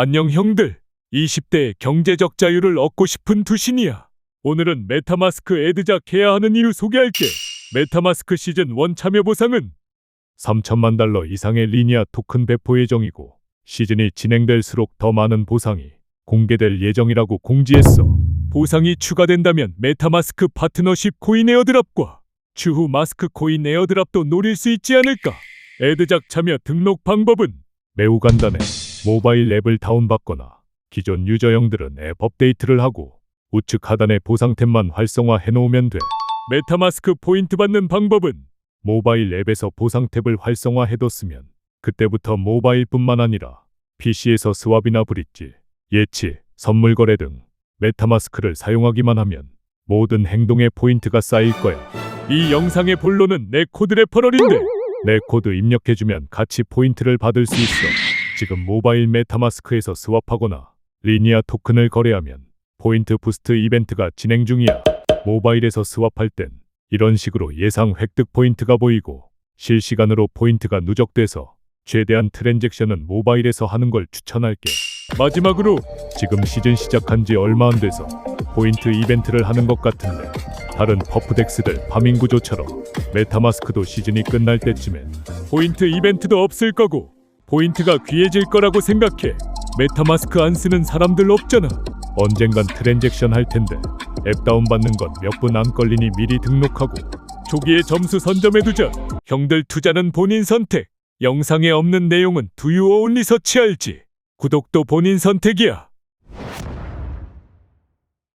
안녕 형들. 20대의 경제적 자유를 얻고 싶은 두신이야. 오늘은 메타마스크 애드작 해야 하는 이유 소개할게. 메타마스크 시즌 1 참여 보상은 3천만 달러 이상의 리니아 토큰 배포 예정이고 시즌이 진행될수록 더 많은 보상이 공개될 예정이라고 공지했어. 보상이 추가된다면 메타마스크 파트너십 코인 에어드랍과 추후 마스크 코인 에어드랍도 노릴 수 있지 않을까? 애드작 참여 등록 방법은 매우 간단해. 모바일 앱을 다운받거나 기존 유저형들은 앱 업데이트를 하고 우측 하단의 보상템만 활성화해 놓으면 돼. 메타마스크 포인트 받는 방법은 모바일 앱에서 보상 탭을 활성화해뒀으면 그때부터 모바일뿐만 아니라 PC에서 스왑이나 브릿지, 예치, 선물 거래 등 메타마스크를 사용하기만 하면 모든 행동에 포인트가 쌓일 거야. 이 영상의 본론은 내 코드 레퍼럴인데 내 코드 입력해주면 같이 포인트를 받을 수 있어. 지금 모바일 메타마스크에서 스왑하거나 리니아 토큰을 거래하면 포인트 부스트 이벤트가 진행 중이야. 모바일에서 스왑할 땐 이런 식으로 예상 획득 포인트가 보이고 실시간으로 포인트가 누적돼서 최대한 트랜잭션은 모바일에서 하는 걸 추천할게. 마지막으로 지금 시즌 시작한 지 얼마 안 돼서 포인트 이벤트를 하는 것 같은데 다른 퍼프덱스들 파밍 구조처럼 메타마스크도 시즌이 끝날 때쯤엔 포인트 이벤트도 없을 거고 포인트가 귀해질 거라고 생각해. 메타마스크 안 쓰는 사람들 없잖아. 언젠간 트랜잭션 할 텐데 앱 다운받는 건 몇 분 안 걸리니 미리 등록하고 초기에 점수 선점해두자. 형들 투자는 본인 선택. 영상에 없는 내용은 두유 어온리 서치할지. 구독도 본인 선택이야.